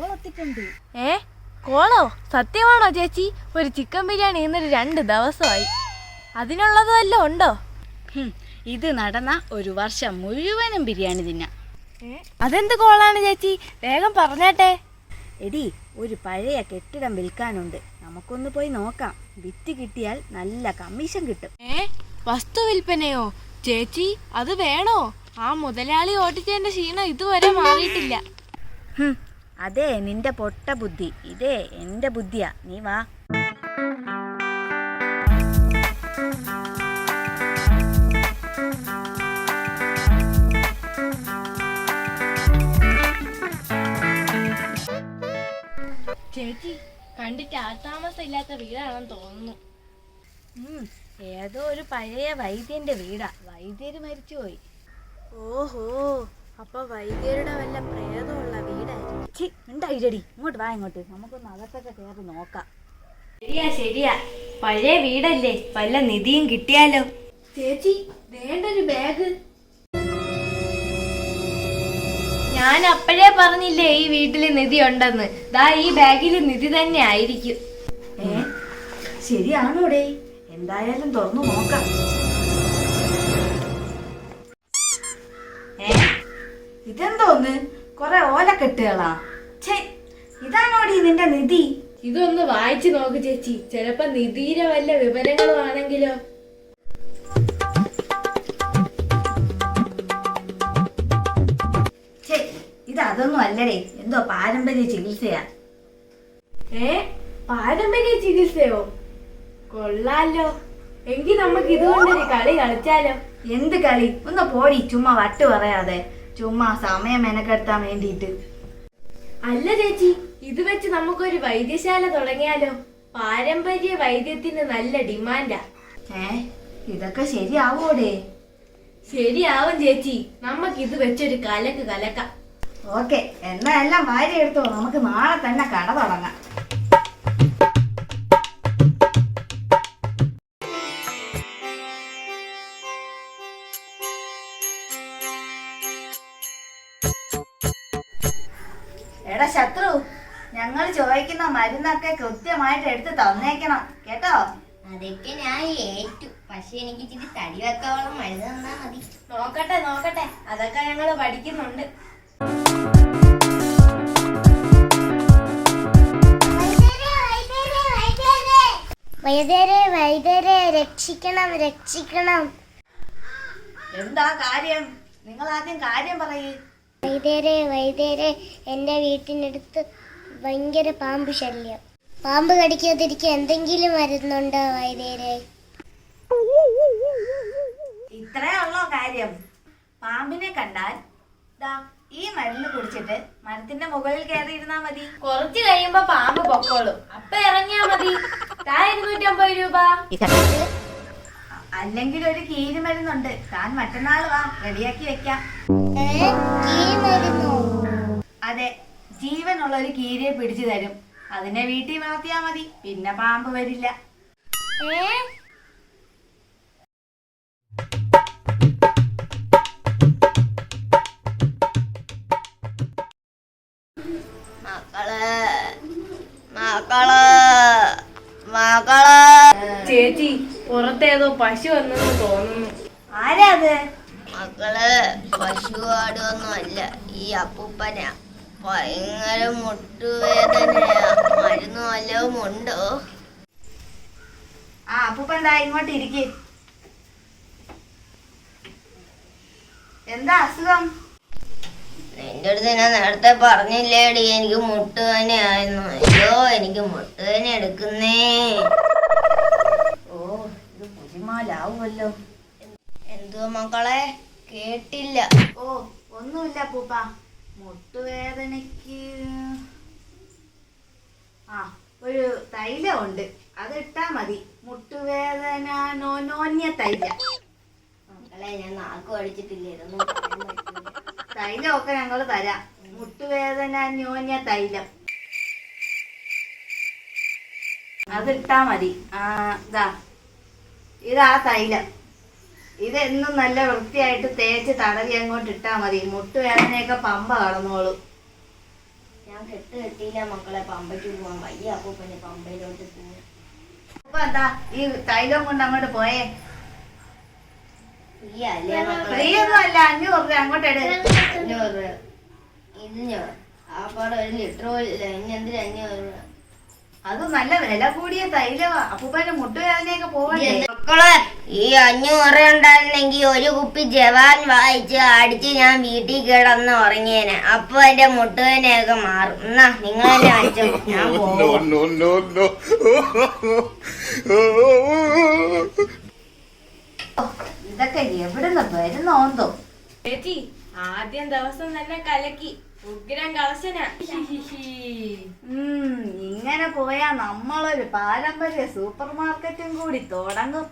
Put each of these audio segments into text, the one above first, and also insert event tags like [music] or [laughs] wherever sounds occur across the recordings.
കോളെത്തിട്ടുണ്ട് ഏ? കോളോ? സത്യമാണോ ചേച്ചി? ഒരു ചിക്കൻ ബിരിയാണി ഇന്നൊരു രണ്ട് ദിവസമായി. അതിനുള്ളത് വല്ലതും ഉണ്ടോ? ഇത് നടന്ന ഒരു വർഷം മുഴുവനും ബിരിയാണി തിന്നാം. അതെന്ത് കോളാണ് ചേച്ചി? വേഗം പറഞ്ഞാട്ടെ. എടി ഒരു പഴയ കെട്ടിടം വിൽക്കാനുണ്ട്. നമുക്കൊന്ന് പോയി നോക്കാം. വിറ്റ് കിട്ടിയാൽ നല്ല കമ്മീഷൻ കിട്ടും. ഏ? വസ്തു വിൽപ്പനയോ? ചേച്ചി അത് വേണോ? ആ മുതലാളി ഓട്ടിച്ചതിന്റെ ക്ഷീണം ഇതുവരെ മാറിയിട്ടില്ല. അതെ നിന്റെ പൊട്ട ബുദ്ധി. ഇതേ എന്റെ ബുദ്ധിയാ. നീ വാ. ചേച്ചി കണ്ടിട്ട് ആൾതാമസം ഇല്ലാത്ത വീടാണെന്ന് തോന്നുന്നു. ഏതോ ഒരു പഴയ വൈദ്യന്റെ വീടാ. വൈദ്യര് മരിച്ചുപോയി. ഓഹോ അപ്പൊ വൈദ്യരുടെ വല്ല പ്രേതമുള്ള വീടായിരുന്നു ചി ഉണ്ടായിരടി ഇങ്ങോട്ട് വാ ഇങ്ങോട്ട്. നമുക്കൊന്ന് അകത്തൊക്കെ കയറി നോക്കാം. ശരിയാ ശരിയാ. പഴയ വീടല്ലേ? വല്ല നിധിയും കിട്ടിയാലോ? ചേച്ചി വേണ്ട ഒരു ബാഗ്. ഞാൻ അപ്പോഴേ പറഞ്ഞില്ലേ ഈ വീട്ടിൽ നിധി ഉണ്ടെന്ന്. ദാ ഈ ബാഗിൽ നിധി തന്നെ ആയിരിക്കും. ഏ? ശരിയാണോടേ? എന്തായാലും തുറന്നു നോക്കാം. ഏ? ഇതെന്തോന്ന്? കൊറേ ഓലക്കെട്ടുകളാ ഛേ ഇതാണോടി നിന്റെ നിധി? ഇതൊന്ന് വായിച്ചു നോക്ക് ചേച്ചി. ചിലപ്പോ നിധിയിലെ വല്ല വിവരങ്ങളും ആണെങ്കിലോ ഛേ ഇത് അതൊന്നും അല്ലടേ. എന്തോ പാരമ്പര്യ ചികിത്സയാ. ഏ പാരമ്പര്യ ചികിത്സയോ? കൊള്ളാലോ. എങ്കിൽ നമുക്ക് ഇതുകൊണ്ടൊരു കളി കളിച്ചാലോ? എന്ത് കളി? ഒന്ന് പോടി ചുമ്മാ വട്ട് പറയാതെ. ചുമ്മാ സമയം മെനക്കെടുത്താൻ വേണ്ടിയിട്ട്. അല്ല ചേച്ചി ഇത് വെച്ച് നമുക്കൊരു വൈദ്യശാല തുടങ്ങിയാലോ? പാരമ്പര്യ വൈദ്യത്തിന് നല്ല ഡിമാൻഡാ. ഏ ഇതൊക്കെ ശരിയാവോടേ? ശരിയാവും ചേച്ചി. നമുക്ക് ഇത് വെച്ചൊരു കലക്ക് കലക്കാം. ഓക്കെ എന്നാ എല്ലാം വാരി എടുത്തോ നമുക്ക് നാളെ തന്നെ കട തുടങ്ങാം. ഞങ്ങൾ ചോദിക്കുന്ന മരുന്നൊക്കെ കൃത്യമായിട്ട് എടുത്ത് തന്നേക്കണം. കേട്ടോ? അതൊക്കെ ഞാൻ ഏറ്റു. പക്ഷെ എനിക്ക് ഇച്ചിരി തടി വെക്കാവളം മരുന്ന് തന്നാ മതി. നോക്കട്ടെ നോക്കട്ടെ. അതൊക്കെ ഞങ്ങൾ പഠിക്കുന്നുണ്ട്. വൈദ്യരെ വൈദ്യരെ രക്ഷിക്കണം രക്ഷിക്കണം. എന്താ കാര്യം? നിങ്ങൾ ആദ്യം കാര്യം പറയൂ. വൈദ്യരെ വൈദ്യരെ എന്റെ വീട്ടിനടുത്ത് ഭയങ്കര പാമ്പ് ശല്യം. പാമ്പ് കടിക്കാതിരിക്കാൻ എന്തെങ്കിലും മരുന്നുണ്ടോ വൈദ്യരെ? ഇത്രേ ഉള്ളോ കാര്യം. പാമ്പിനെ കണ്ടാൽ ദാ ഈ മരുന്ന് കുടിച്ചിട്ട് മരത്തിന്റെ മുകളിൽ കയറി ഇരുന്നാ മതി. കുറച്ച് കഴിയുമ്പോ പാമ്പ് പൊക്കോളും. അപ്പൊ ഇറങ്ങിയാ മതി. താ ഇരുന്നൂറ്റമ്പത് രൂപ. അല്ലെങ്കിൽ ഒരു കീരി മരുന്നുണ്ട്. താൻ മറ്റന്നാൾ വാ റെഡിയാക്കി വെക്കാം. അതെ. ജീവനുള്ള ഒരു കീരിയെ പിടിച്ചു തരും. അതിനെ വീട്ടിൽ വളർത്തിയാ മതി. പിന്നെ പാമ്പ് വരില്ല. ഏ? മക്കൾ മക്കൾ മക്കൾ. ചേച്ചി പുറത്തേതോ പശു വന്നെന്ന് തോന്നുന്നു. ആരാ അത് മക്കൾ ആടുവൊന്നും അല്ല ഈ അപ്പൂപ്പനാ. ഭയങ്കര മുട്ടുവേദനയാ. മരുന്ന് വല്ലതും ഉണ്ടോ? ആ അപ്പൂപ്പ എന്താ ഇങ്ങോട്ട് ഇരിക്കേ. എന്താ അസുഖം? നിന്റെ അടുത്ത് ഞാൻ നേരത്തെ പറഞ്ഞില്ലേടി എനിക്ക് മുട്ടുവേദനയായിരുന്നു. അയ്യോ എനിക്ക് മുട്ടുവേന എടുക്കുന്നേ. ഓ ഇത് കുരിമാലാവുമല്ലോ എന്തോ മക്കളെ? കേട്ടില്ല. ഓ ഒന്നുമില്ല പൂപ്പ മുട്ടുവേദനയ്ക്ക് ആ ഒരു തൈലമുണ്ട്. അത് ഇട്ടാ മതി. മുട്ടുവേദന നോനോന്യ തൈല. ഞാൻ നാക്ക് പഠിച്ചിട്ടില്ലായിരുന്നു തൈലമൊക്കെ ഞങ്ങൾ തരാം. മുട്ടുവേദന ന്യോന്യ തൈലം. അതിട്ടാ മതി. ആ ഇതാ. ഇതാ തൈലം. ഇതെന്നും നല്ല വൃത്തിയായിട്ട് തേച്ച് തടവി അങ്ങോട്ട് ഇട്ടാ മതി. മുട്ടുവേദനയൊക്കെ പമ്പ കടന്നോളൂ. ഞാൻ കെട്ട് കെട്ടിയില്ല മക്കളെ പമ്പയ്ക്ക് പോവാൻ വയ്യ. അപ്പൊ പിന്നെ പമ്പയിലോട്ട് പോവാ. അപ്പൊ എന്താ ഈ തൈലം കൊണ്ട് അങ്ങോട്ട് പോയേ? അല്ലേ മക്കളെ? ഫ്രീ ഒന്നും അല്ല അഞ്ഞൂറ് രൂപ അങ്ങോട്ട് എടു അഞ്ഞൂറ് രൂപ. ഇതിഞ്ഞോ ആപ്പാടെ പാടെ ഒരു ലിറ്റർ പോലില്ല ഇനി എന്തിനാ അഞ്ഞൂറ് രൂപ? അത് നല്ല വില കൂടിയ തൈലവാ. അപ്പൂപ്പന്റെ മുട്ടുവേദനയൊക്കെ പോവണ്ടേ? മക്കളെ ഈ അഞ്ഞൂറ് ഉണ്ടായിരുന്നെങ്കിൽ ഒരു കുപ്പി ജവാൻ വായിച്ച് അടിച്ച് ഞാൻ വീട്ടിൽ കിടന്ന് ഉറങ്ങിയേനെ. അപ്പൊ എന്റെ മുട്ടുവേനയൊക്കെ മാറും. എന്നാ നിങ്ങൾ തന്നെ വെച്ചോ ഞാൻ. [laughs] ഇതൊക്കെ എവിടുന്ന് വരുന്നോന്തോ ചേച്ചി ആദ്യം ദിവസം തന്നെ കലക്കി. ഉഗ്രം കളശന ഇങ്ങനെ പോയാ നമ്മളൊരു പാരമ്പര്യ സൂപ്പർ മാർക്കറ്റും കൂടി തുടങ്ങും.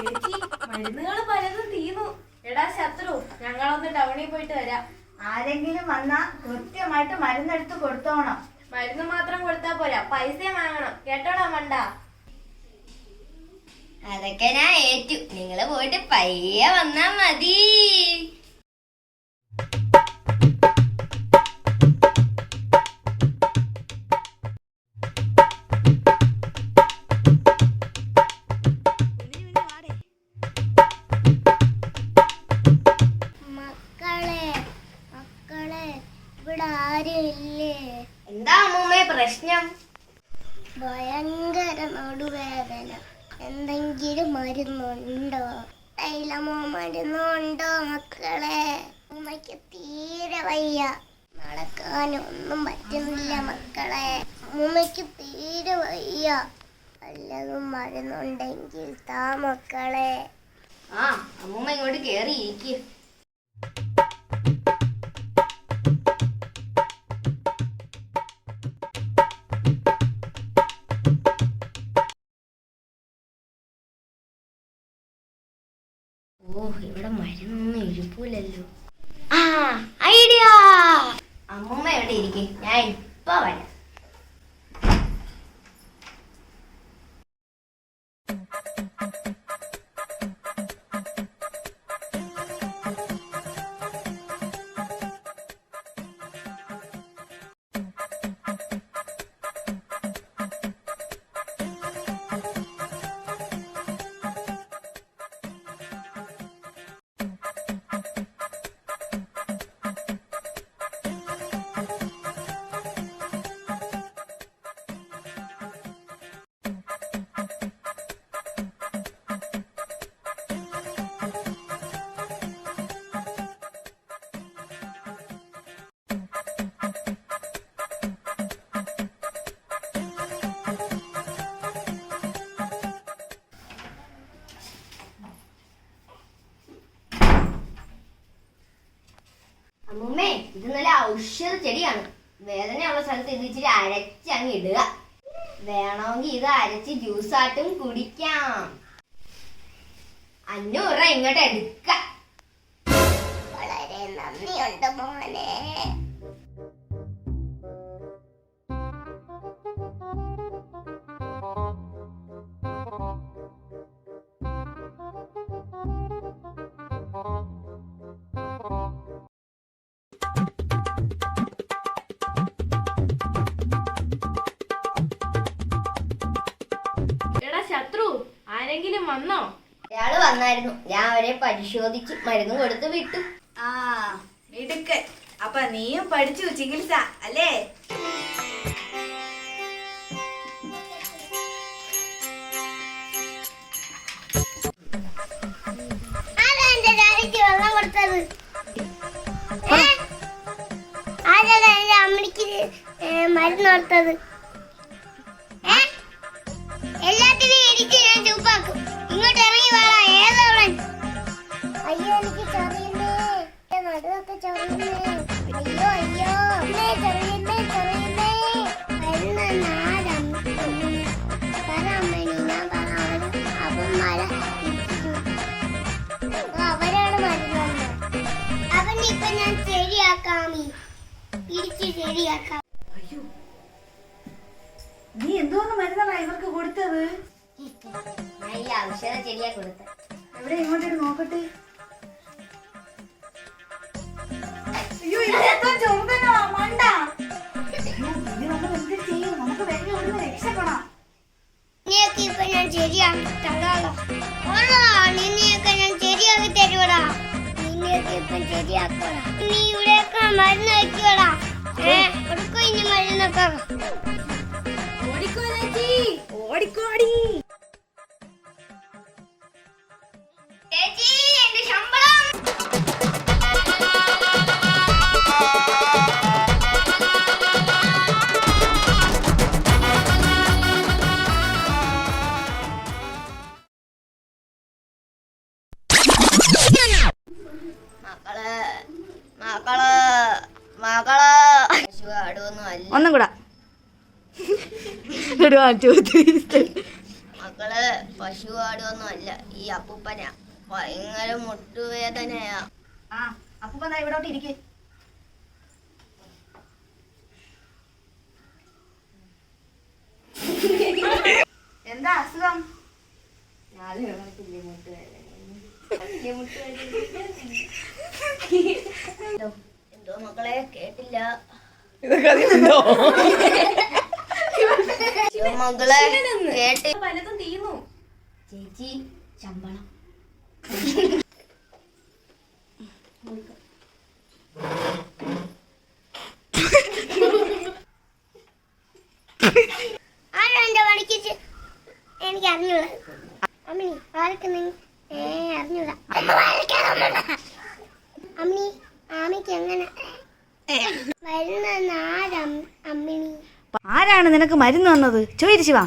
ചേച്ചി മരുന്നുകൾ പലതും തീന്നു. എടാ ശത്രു ഞങ്ങളൊന്ന് ടൗണിൽ പോയിട്ട് വരാം. ആരെങ്കിലും വന്നാ കൃത്യമായിട്ട് മരുന്നെടുത്ത് കൊടുത്തോണം. മരുന്ന് മാത്രം കൊടുത്താ പോരാ. പൈസ വാങ്ങണം. കേട്ടോടാ മണ്ട. അതൊക്കെ ഞാൻ ഏറ്റു. നിങ്ങൾ പോയിട്ട് പയ്യെ വന്നാ മതി. തീരെ വയ്യ. നടക്കാനൊന്നും പറ്റുന്നില്ല മക്കളെ. അമ്മയ്ക്ക് തീരെ വയ്യ. വല്ലതും മരുന്നുണ്ടെങ്കിൽ താ മക്കളെ. ആ അമ്മൂമ്മ ഇങ്ങോട്ട് കേറി ഇരിക്കുക ഓ ഇവിടെ മരുന്നൊന്നും ഇരിക്കൂലല്ലോ ആ ഐഡിയ. അമ്മൂമ്മ എവിടെ ഇരിക്കും? ഞാൻ ഇപ്പൊ വരാം. ഔഷധ ചെടിയാണ് വേദനയുള്ള സ്ഥലത്ത് ഇത് ഇച്ചിരി അരച്ചങ്ങ് ഇടുക. വേണമെങ്കിൽ ഇത് അരച്ച് ജ്യൂസായിട്ടും കുടിക്കാം. അഞ്ഞൂറ് ഇങ്ങോട്ട് എടുക്ക. വളരെ നന്ദിയുണ്ട് മോനെ. ആരെങ്കിലും വന്നോ? അയാൾ വന്നായിരുന്നു. ഞാൻ അവരെ പരിശോധിച്ച് മരുന്ന് കൊടുത്ത് വിട്ടു. ആ മിടുക്കൻ അപ്പൊ നീയും പഠിച്ചു ചികിത്സ അല്ലേ? വെള്ളം കൊടുത്തത്? അമ്മയ്ക്ക് മരുന്ന് കൊടുത്തത്? അയ്യോ എനിക്ക് ചെറിയുന്നേ. നടുവൊക്കെ ചെറിയുന്നേ. അയ്യോ അയ്യോ. ചെറിയുന്നേ ചെറിയുന്നേ എന്ന മരുന്ന് ആരാ പറ അമ്മേ ഞാൻ പറ അവർ അവന്മാരെ ഇടിച്ചു അവരാണ് മരുന്ന് അവൻ ഇപ്പൊ ഞാൻ ശരിയാക്കാമി. ഇടിച്ച് ശരിയാക്കാം. അയ്യോ. നീ എന്തോന്ന് മരുന്നാണ് ഇവർക്ക് കൊടുത്തത്? ഈ ഔഷധ ചെടിയാ കൊടുത്ത. എവിടെ ഇങ്ങോട്ടേക്ക് നോക്കട്ടെ. ശരിയാക്കി ഓടാ നിന്നെയൊക്കെ ഞാൻ ശരിയാക്കി തരൂടാ നിന്നെയൊക്കെ ഇപ്പൊ ശരിയാക്കോടാ. നീ ഇവിടെയൊക്കെ മരുന്ന് വെക്കോടാ കൊടുക്കോ ഇനി മരുന്നൊക്കെ? ഓടിക്കോ ഓടിക്കോടി മക്കൾ പശു ആടുവൊന്നും അല്ല ഈ അപ്പൂപ്പന. ഭയങ്കര മുട്ടുവേദനയാ. ആ ഇവിടോട്ട് ഇരിക്കേ. എന്താ അസുഖം? എന്തോ മക്കളെ കേട്ടില്ല. [laughs] മക്കളെ കേട്ട് പലതും തീർന്നു ചേച്ചി ശമ്പളം. എനിക്ക് അറിഞ്ഞൂടാ. അമ്മി ആരൊക്കെ നീ ഏ അറിഞ്ഞൂടാ. അമ്മ ആമിക്ക് എങ്ങനെ വരുന്ന നാരം അമ്മിണി. ആരാണ് നിനക്ക് മരുന്ന് വന്നത് ചോദിച്ചു വാ